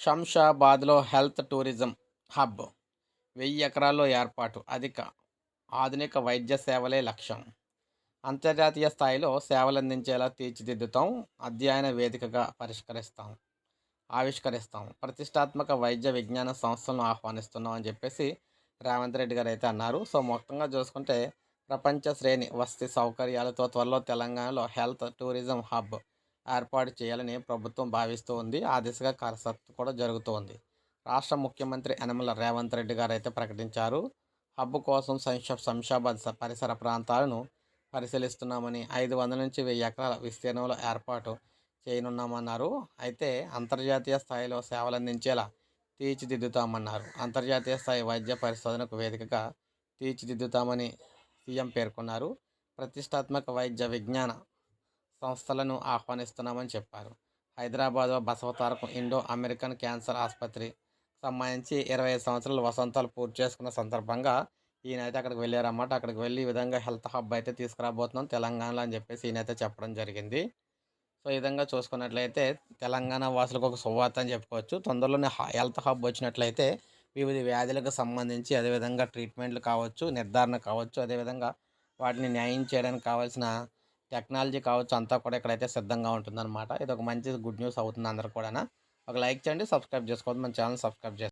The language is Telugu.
శంషాబాద్లో హెల్త్ టూరిజం హబ్ వెయ్యి ఎకరాల్లో ఏర్పాటు అధిక ఆధునిక వైద్య సేవలే లక్ష్యం. అంతర్జాతీయ స్థాయిలో సేవలు అందించేలా తీర్చిదిద్దుతాం అధ్యయన వేదికగా పరిష్కరిస్తాం ఆవిష్కరిస్తాం ప్రతిష్టాత్మక వైద్య విజ్ఞాన సంస్థలను ఆహ్వానిస్తున్నాం అని చెప్పేసి రేవంత్ రెడ్డి గారు అయితే అన్నారు. సో మొత్తంగా చూసుకుంటే ప్రపంచ శ్రేణి వసతి సౌకర్యాలతో త్వరలో తెలంగాణలో హెల్త్ టూరిజం హబ్ ఏర్పాటు చేయాలని ప్రభుత్వం భావిస్తూ ఉంది. ఆ దిశగా కసరత్తు కూడా జరుగుతోంది రాష్ట్ర ముఖ్యమంత్రి యనమల రేవంత్ రెడ్డి గారు అయితే ప్రకటించారు. హబ్ కోసం శంష శంషాబాద్ పరిసర ప్రాంతాలను పరిశీలిస్తున్నామని ఐదు వందల నుంచి వెయ్యి ఎకరాల విస్తీర్ణంలో ఏర్పాటు చేయనున్నామన్నారు. అయితే అంతర్జాతీయ స్థాయిలో సేవలు అందించేలా తీర్చిదిద్దుతామన్నారు. అంతర్జాతీయ స్థాయి వైద్య పరిశోధనకు వేదికగా తీర్చిదిద్దుతామని సీఎం పేర్కొన్నారు. ప్రతిష్టాత్మక వైద్య విజ్ఞాన సంస్థలను ఆహ్వానిస్తున్నామని చెప్పారు. Hyderabad Basavatarakam Indo American cancer ఆసుపత్రి సంబంధించి ఇరవై ఐదు వసంతాలు పూర్తి చేసుకున్న సందర్భంగా ఈయన అయితే అక్కడికి వెళ్ళారన్నమాట. అక్కడికి వెళ్ళి ఈ విధంగా హెల్త్ హబ్ అయితే తీసుకురాబోతున్నాం తెలంగాణలో అని చెప్పేసి ఈయన అయితే చెప్పడం జరిగింది. సో ఈ విధంగా చూసుకున్నట్లయితే తెలంగాణ వాసులకు ఒక సువార్త అని చెప్పుకోవచ్చు. తొందరలోనే హెల్త్ హబ్ వచ్చినట్లయితే వివిధ వ్యాధులకు సంబంధించి అదేవిధంగా ట్రీట్మెంట్లు కావచ్చు నిర్ధారణ కావచ్చు. అదేవిధంగా వాటిని న్యాయం చేయడానికి కావాల్సిన టెక్నాలజీ కావచ్చు అంతా కూడా ఇక్కడైతే సిద్ధంగా ఉంటుందన్నమాట. ఇది ఒక మంచి గుడ్ న్యూస్ అవుతుంది అందరు కూడా ఒక లైక్ చేయండి సబ్స్క్రైబ్ చేసుకోవద్దు. మన ఛానల్ సబ్స్క్రైబ్ చేసుకోండి.